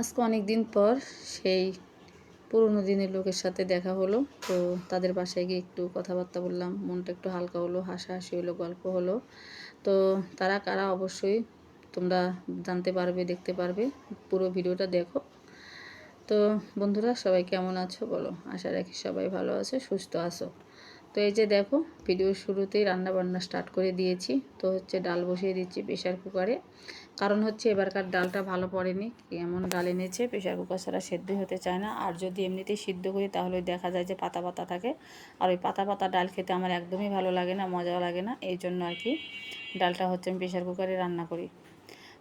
আজকে অনেক দিন পর সেই পুরনো দিনের লোকের সাথে দেখা হলো। তো তাদের বাসায় গিয়ে একটু কথাবার্তা বললাম, মনটা একটু হালকা হলো, হাসাহাসি হলো, গল্প হলো। তো তারা কারা অবশ্যই তোমরা জানতে পারবে, দেখতে পারবে। পুরো ভিডিওটা দেখো। তো বন্ধুরা, সবাই কেমন আছো বলো? আশা রাখি সবাই ভালো আছো, সুস্থ আছো। তো এই যে দেখো, ভিডিওর শুরুতেই রান্না বান্না স্টার্ট করে দিয়েছি। তো হচ্ছে ডাল বসিয়ে দিচ্ছি প্রেশার কুকারে। কারণ হচ্ছে এবারকার ডালটা ভালো পড়েনি, এমন ডাল এনেছে প্রেশার কুকার ছাড়া সেদ্ধ হতে চায় না। আর যদি এমনিতেই সিদ্ধ করি, তাহলে দেখা যায় যে পাতা পাতা থাকে। আর ওই পাতা পাতা ডাল খেতে আমার একদমই ভালো লাগে না, মজাও লাগে না। এই জন্য আর কি ডালটা হচ্ছে আমি প্রেশার কুকারে রান্না করি।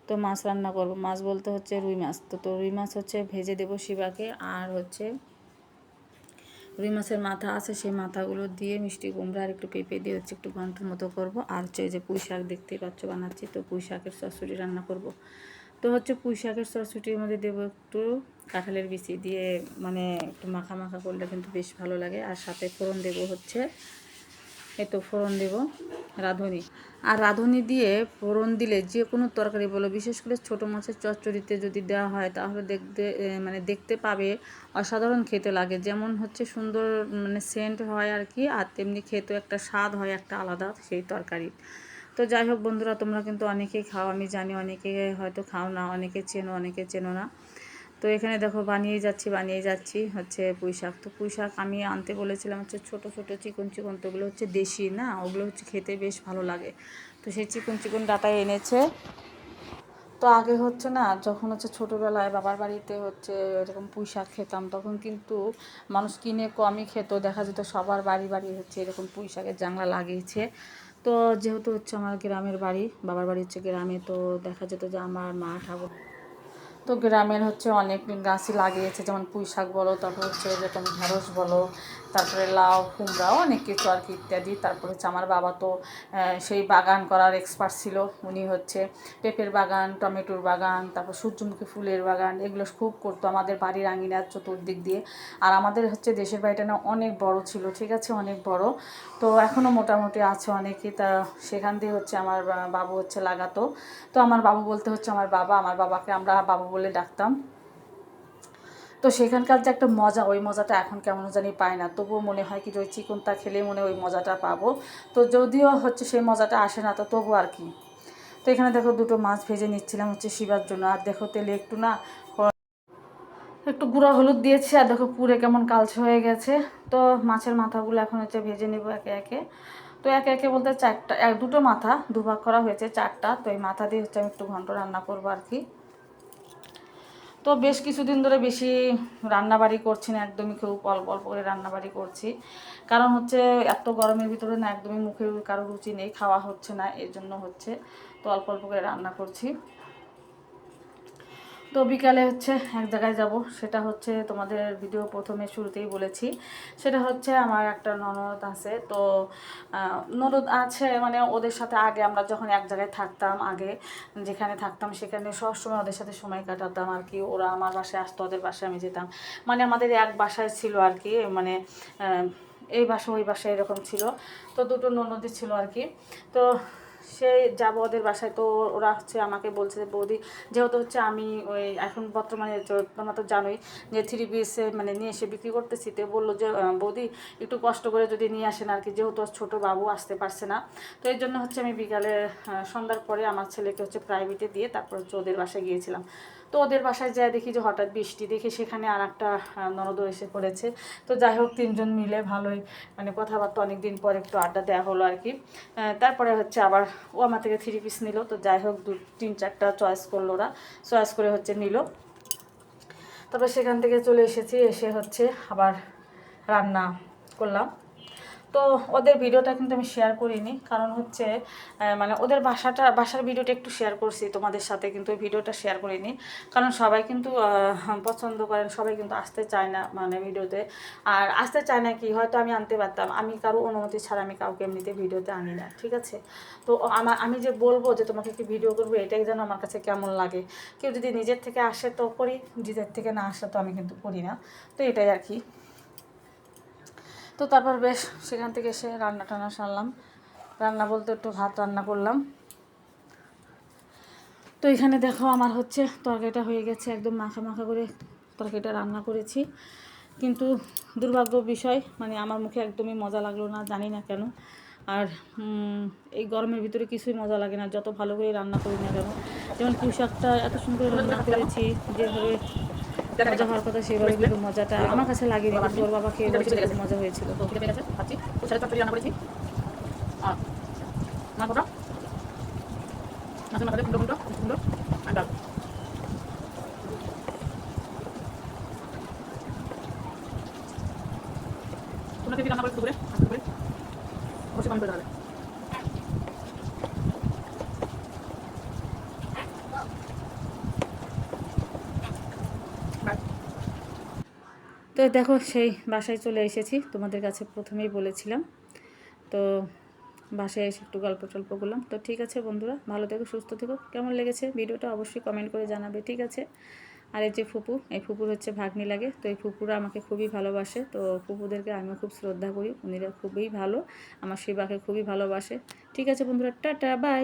তো মাছ রান্না করব। মাছ বলতে হচ্ছে রুই মাছ। তো তো রুই মাছ হচ্ছে ভেজে দেবো শিবাকে। আর হচ্ছে রুই মাছের মাথা আছে, সেই মাথাগুলো দিয়ে মিষ্টি কুমড়া আর একটু পেঁপে দিয়ে হচ্ছে একটু ঘণ্টার মতো করব। আর হচ্ছে যে পুঁই শাক দেখতেই পাচ্ছ বানাচ্ছি, তো পুঁই শাকের চচ্চড়ি রান্না করব। তো হচ্ছে পুঁই শাকের চচ্চড়ির মধ্যে দেবো একটু কাঁঠালের বিচি দিয়ে মানে একটু মাখা মাখা করলে কিন্তু বেশ ভালো লাগে। আর সাথে ফোড়ন দেবো হচ্ছে এই তো ফোড়ন দেব, রাঁধুনি। আর রাঁধুনি দিয়ে ফোড়ন দিলে যে কোনো তরকারি বলো, বিশেষ করে ছোটো মাছের চচ্চড়িতে যদি দেওয়া হয়, তাহলে দেখতে মানে দেখতে পাবে, অসাধারণ খেতে লাগে। যেমন হচ্ছে সুন্দর মানে সেন্ট হয় আর কি, আর তেমনি খেতেও একটা স্বাদ হয়, একটা আলাদা সেই তরকারি। তো যাই হোক বন্ধুরা, তোমরা কিন্তু অনেকেই খাও, আমি জানি অনেকে হয়তো খাও না, অনেকে চেনো অনেকে চেনো না। তো এখানে দেখো বানিয়ে যাচ্ছি বানিয়ে যাচ্ছি হচ্ছে পুঁই শাক তো পুঁই শাক আমি আনতে বলেছিলাম হচ্ছে ছোটো ছোটো চিকন চিকন তো ওগুলো হচ্ছে দেশি না, ওগুলো হচ্ছে খেতে বেশ ভালো লাগে। তো সেই চিকন চিকন ডাটায় এনেছে। তো আগে হচ্ছে না, যখন হচ্ছে ছোটোবেলায় বাবার বাড়িতে হচ্ছে এরকম পুঁই শাক খেতাম, তখন কিন্তু মানুষ কিনে কমই খেত। দেখা যেত সবার বাড়ি বাড়ি হচ্ছে এরকম পুঁই শাকের জাংলা লাগিয়েছে। তো যেহেতু হচ্ছে আমার গ্রামের বাড়ি, বাবার বাড়ি হচ্ছে গ্রামে, তো দেখা যেত যে আমার মা ঠাকুর তো গ্রামের হচ্ছে অনেক গাছই লাগিয়েছে, যেমন পুঁই শাক বলো, তারপর হচ্ছে যেরকম ঢেঁড়স বলো তারপরে লাউ কুমড়াও অনেক কিছু আর কি ইত্যাদি। তারপর হচ্ছে আমার বাবা তো সেই বাগান করার এক্সপার্ট ছিল। উনি হচ্ছে পেঁপের বাগান, টমেটোর বাগান, তারপর সূর্যমুখী ফুলের বাগান, এগুলো খুব করতো আমাদের বাড়ির আঙিনার চতুর্দিক দিয়ে। আর আমাদের হচ্ছে দেশের বাড়িটা না অনেক বড় ছিল, ঠিক আছে? অনেক বড়। তো এখনও মোটামুটি আছে অনেকই তা সেখান দিয়ে হচ্ছে আমার বাবু হচ্ছে লাগাতো। তো আমার বাবু বলতে হচ্ছে আমার বাবা, আমার বাবাকে আমরা বাবু বলে ডাকতাম। তো সেখানকার যে একটা মজা, ওই মজাটা এখন কেমন জানি পায় না। তবুও মনে হয় কি, যে ওই চিকনটা খেলে মনে ওই মজাটা পাবো। তো যদিও হচ্ছে সেই মজাটা আসে না, তো তবু আর কি। তো এখানে দেখো দুটো মাছ ভেজে নিচ্ছিলাম হচ্ছে শিবার জন্য। আর দেখো তেলে একটু না একটু গুঁড়া হলুদ দিয়েছি, আর দেখো পুরে কেমন কালচে হয়ে গেছে। তো মাছের মাথাগুলো এখন হচ্ছে ভেজে নেব একে একে। তো একে একে বলতে চারটা, এক, দুটো মাথা, দুভাগ করা হয়েছে চারটা। তো এই মাথা দিয়ে হচ্ছে আমি একটু ঘন্ট রান্না করব আর কি। তো বেশ কিছুদিন ধরে বেশি রান্নাবাড়ি করছি না, একদমই খুব অল্প অল্প করে রান্নাবাড়ি করছি। কারণ হচ্ছে এত গরমের ভিতরে না একদমই মুখে কারও রুচি নেই, খাওয়া হচ্ছে না, এর জন্য হচ্ছে তো অল্প অল্প করে রান্না করছি। তো বিকালে হচ্ছে এক জায়গায় যাব, সেটা হচ্ছে তোমাদের ভিডিও প্রথমে শুরুতেই বলেছি। সেটা হচ্ছে আমার একটা ননদ আছে, তো ননদ আছে মানে ওদের সাথে আগে আমরা যখন এক জায়গায় থাকতাম, আগে যেখানে থাকতাম সেখানে সবসময় ওদের সাথে সময় কাটাতাম আর কি। ওরা আমার বাসায় আসতো, ওদের বাসায় আমি যেতাম। মানে আমাদের এক বাসায় ছিল আর কি মানে এই বাসা ওই বাসায় এরকম ছিল। তো দুটো ননদই ছিল আর কি। তো সে যাব ওদের বাসায়। তো ওরা হচ্ছে আমাকে বলছে যে, বৌদি, যেহেতু হচ্ছে আমি ওই এখন বর্তমানে তোমরা তো জানোই যে থ্রি পিসে মানে নিয়ে এসে বিক্রি করতেছি। তো বলল যে বৌদি, একটু কষ্ট করে যদি নিয়ে আসেন আর কি, যেহেতু ছোটো বাবু আসতে পারছে না। তো এর জন্য হচ্ছে আমি বিকালে সন্ধ্যার পরে আমার ছেলেকে হচ্ছে প্রাইভেটে দিয়ে তারপর হচ্ছে ওদের বাসায় গিয়েছিলাম। তো ওদের বাসায় যায় দেখি যে হঠাৎ বৃষ্টি, দেখে সেখানে আর একটা ননদও এসে পড়েছে। তো যাই হোক, তিনজন মিলে ভালোই মানে কথাবার্তা অনেক দিন পর একটু আড্ডা দেওয়া হলো আর কি। তারপরে হচ্ছে আবার ও আমার থেকে থ্রি পিস নিল। তো যাই হোক, দু, তিন, চারটা চয়েস করল ওরা। চয়েস করে হচ্ছে নিল। তারপর সেখান থেকে চলে এসেছি, এসে হচ্ছে আবার রান্না করলাম। তো ওদের ভিডিওটা কিন্তু আমি শেয়ার করিনি। কারণ হচ্ছে মানে ওদের বাসাটা, বাসার ভিডিওটা একটু শেয়ার করছি তোমাদের সাথে, কিন্তু ওই ভিডিওটা শেয়ার করিনি। কারণ সবাই কিন্তু পছন্দ করেন, সবাই কিন্তু আসতে চায় না মানে ভিডিওতে। আর আসতে চায় না কি? হয়তো আমি আনতে পারতাম। আমি কারও অনুমতি ছাড়া আমি কাউকে এমনিতে ভিডিওতে আনি না, ঠিক আছে? তো আমার আমি যে বলব যে তোমাকে কি ভিডিও করব, এটাই যেন আমার কাছে কেমন লাগে। কেউ যদি নিজের থেকে আসে তো করি, নিজের থেকে না আসে তো আমি কিন্তু করি না। তো এটাই আর কি। তো তারপর বেশ, সেখান থেকে এসে রান্না টান্না সারলাম। রান্না বলতে একটু ভাত রান্না করলাম। তো এখানে দেখো আমার হচ্ছে তরকারিটা হয়ে গেছে, একদম মাখা মাখা করে তরকারিটা রান্না করেছি। কিন্তু দুর্ভাগ্য বিষয় মানে আমার মুখে একদমই মজা লাগল না, জানি না কেন। আর এই গরমের ভিতরে কিছুই মজা লাগে না, যত ভালো করে রান্না করি না কেন। যেমন পুঁই এত সুন্দর রান্না করেছি, যেভাবে মজা হওয়ার কথা সেভাবে কিন্তু মজাটা আমার কাছে লাগেনি কিন্তু ওর বাবা খেয়ে মজা হয়েছিল। তো খেতে পেয়ে গেছে খাচ্ছি কুশারের চচ্চড়ি রান্না করেছি। আর মাছ মাছের মাথাতে কুমড়ো কুমড়ো কুমড়ো আর ডাল। তোমরা কে কি রান্না করেছ দুপুরে? আজকে দুপুরে? অবশ্যই কমেন্ট করে তো দেখো, সেই বাসায় চলে এসেছি। তোমাদের কাছে প্রথমেই বলেছিলাম। তো বাসায় এসে একটু গল্প টল্প করলাম। তো ঠিক আছে বন্ধুরা, ভালো থেকো, সুস্থ থেকো। কেমন লেগেছে ভিডিওটা অবশ্যই কমেন্ট করে জানাবে, ঠিক আছে? আর এই যে ফুপু, এই ফুপুর হচ্ছে ভাগ্নি লাগে। তো এই ফুপুরা আমাকে খুবই ভালোবাসে। তো ফুপুদেরকে আমিও খুব শ্রদ্ধা করি। উনিরা খুবই ভালো। আমার শিবাকে খুবই ভালোবাসে। ঠিক আছে বন্ধুরা, টাটা বাই